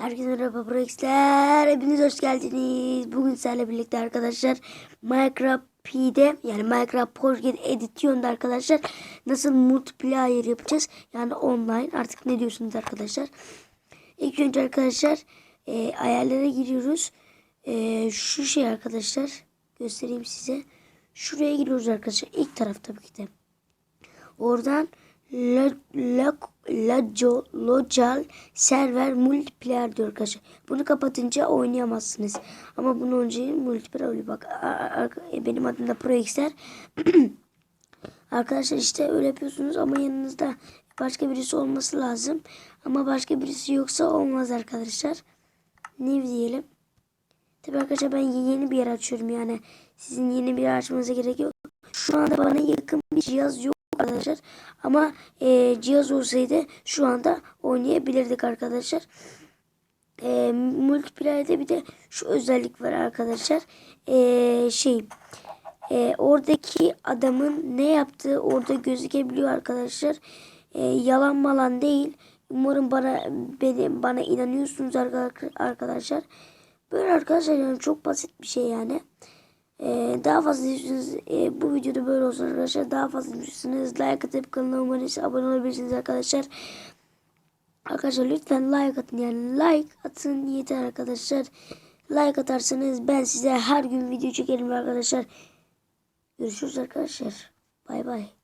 Herkese merhaba Prox'ler. Hepiniz hoş geldiniz. Bugün sizlerle birlikte arkadaşlar Minecraft P'de yani Minecraft Pocket Edition'da arkadaşlar nasıl multiplayer yapacağız? Yani online artık ne diyorsunuz arkadaşlar? İlk önce arkadaşlar e, ayarlara giriyoruz. E, şu şey arkadaşlar göstereyim size. Şuraya giriyoruz arkadaşlar. İlk taraf tabii ki de. Oradan lo, loco, local server multiplayer diyor arkadaşlar. Bunu kapatınca oynayamazsınız. Ama bunu önce multiplayer oluyor. Bak a- benim adım da ProX'ler. arkadaşlar işte öyle yapıyorsunuz ama yanınızda başka birisi olması lazım. Ama başka birisi yoksa olmaz arkadaşlar. Ne diyelim. Tabii arkadaşlar ben yeni bir yer açıyorum yani. Sizin yeni bir yer açmanıza gerek yok. Şu anda bana yakın bir cihaz yok arkadaşlar. Ama e, cihaz olsaydı şu anda oynayabilirdik arkadaşlar. E, multiplayer'de bir de şu özellik var arkadaşlar. E, şey e, oradaki adamın ne yaptığı orada gözükebiliyor arkadaşlar. E, yalan malan değil. Umarım bana beni, bana inanıyorsunuz arka- arkadaşlar. Böyle arkadaşlar yani çok basit bir şey yani. Ee, daha fazla istiyorsanız e, bu videoda böyle olsun arkadaşlar. Daha fazla istiyorsanız like atıp abone, abone olabilirsiniz arkadaşlar. Arkadaşlar lütfen like atın yani like atın yeter arkadaşlar. Like atarsanız ben size her gün video çekerim arkadaşlar. Görüşürüz arkadaşlar. Bay bay.